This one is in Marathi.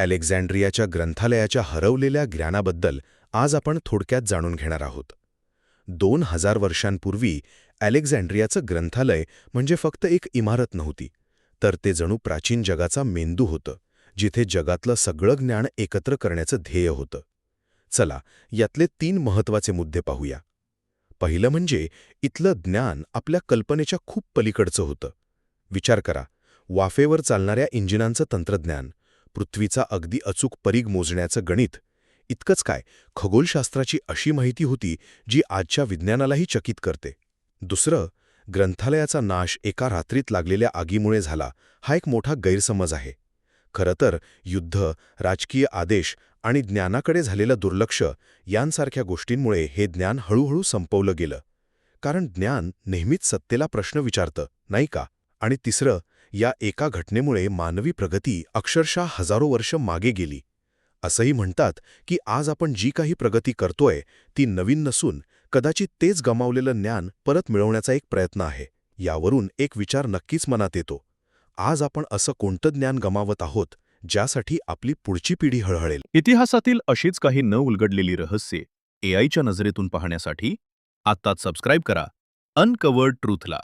अलेक्झांड्रियाच्या ग्रंथालयाच्या हरवलेल्या ज्ञानाबद्दल आज आपण थोडक्यात जाणून घेणार आहोत. दोन हजार वर्षांपूर्वी अलेक्झांड्रियाचं ग्रंथालय म्हणजे फक्त एक इमारत नव्हती तर ते जणू प्राचीन जगाचा मेंदू होतं जिथे जगातलं सगळं ज्ञान एकत्र करण्याचं ध्येय होतं. चला यातले तीन महत्त्वाचे मुद्दे पाहूया. पहिलं म्हणजे इथलं ज्ञान आपल्या कल्पनेच्या खूप पलीकडचं होतं. विचार करा वाफेवर चालणाऱ्या इंजिनांचं तंत्रज्ञान पृथ्वीचा अगदी अचूक परीघ मोजण्याचं गणित. इतकंच काय खगोलशास्त्राची अशी माहिती होती जी आजच्या विज्ञानालाही चकित करते. दुसरं ग्रंथालयाचा नाश एका रात्रीत लागलेल्या आगीमुळे झाला हा एक मोठा गैरसमज आहे. खरं तर युद्ध राजकीय आदेश आणि ज्ञानाकडे झालेलं दुर्लक्ष यांसारख्या गोष्टींमुळे हे ज्ञान हळूहळू संपवलं गेलं. कारण ज्ञान नेहमीच सत्तेला प्रश्न विचारतं नाही का? आणि तिसरं या एका घटनेमुळे मानवी प्रगती अक्षरशः हजारो वर्ष मागे गेली. असंही म्हणतात की आज आपण जी काही प्रगती करतोय ती नवीन नसून कदाचित तेच गमावलेलं ज्ञान परत मिळवण्याचा एक प्रयत्न आहे. यावरून एक विचार नक्कीच मनात येतो. आज आपण असं कोणतं ज्ञान गमावत आहोत ज्यासाठी आपली पुढची पिढी हळहळेल? इतिहासातील अशीच काही न उलगडलेली रहस्ये एआयच्या नजरेतून पाहण्यासाठी आत्ताच सबस्क्राईब करा. अनकवर्ड ट्रूथला